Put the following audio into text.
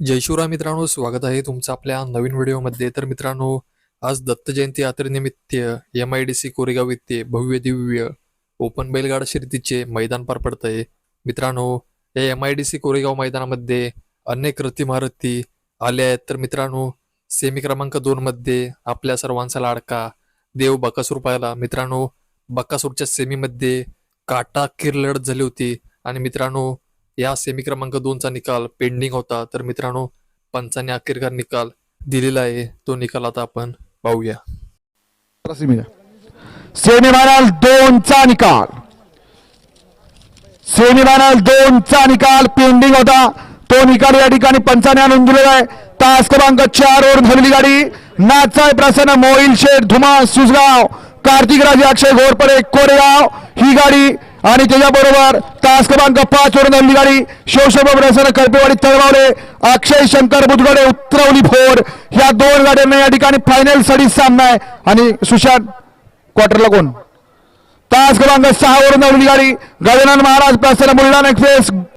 जय शिवराय मित्रांनो स्वागत आहे तुमचं आपल्या नवीन व्हिडिओमध्ये. तर मित्रांनो आज दत्त जयंती यात्रेनिमित्त M I D C Koregaon येथे भव्य दिव्य ओपन बैलगाडा शर्यतीचे मैदान पार पडत आहे मित्रांनो या M I D C Koregaon मैदानामध्ये अनेक रथीमारती आल्या आहेत. तर मित्रांनो सेमी क्रमांक दोन मध्ये आपल्या सर्वांचा लाडका देव बकासूर पाहिला. मित्रांनो बकासूरच्या सेमीमध्ये काटा किरलड झाली होती. आणि मित्रांनो या सेमी क्रमांक दोनचा निकाल पेंडिंग होता. तर मित्रांनो पंचाने अखेरकार निकाल दिलेला आहे. तो निकाल आता आपण पाहूया. सेमीफायनल दोनचा निकाल. सेमीफायनल दोनचा निकाल पेंडिंग होता. तो निकाल या ठिकाणी पंचाने आणून दिलेला आहे. तास क्रमांक चार वर धरली गाडी. नाचाय प्रसन्न मोहिल शेठ धुमा सुसगाव कार्तिक राजे अक्षय घोरपडे कोरेगाव. ही गाडी आणि त्याच्याबरोबर तास क्रमांक पाच वरून धरली गाडी. शिवशोभ कळपेवाडी कल्पेवाडी अक्षय शंकर बुधगडे उतरवली फोर. ह्या दोन गाड्यांना या ठिकाणी फायनल सडी सामना आहे. आणि सुशांत क्वार्टरला कोण? तास क्रमांक सहा वरून धावली गाडी. गजानन महाराज प्रसन्न बुलढाणा एक्सप्रेस.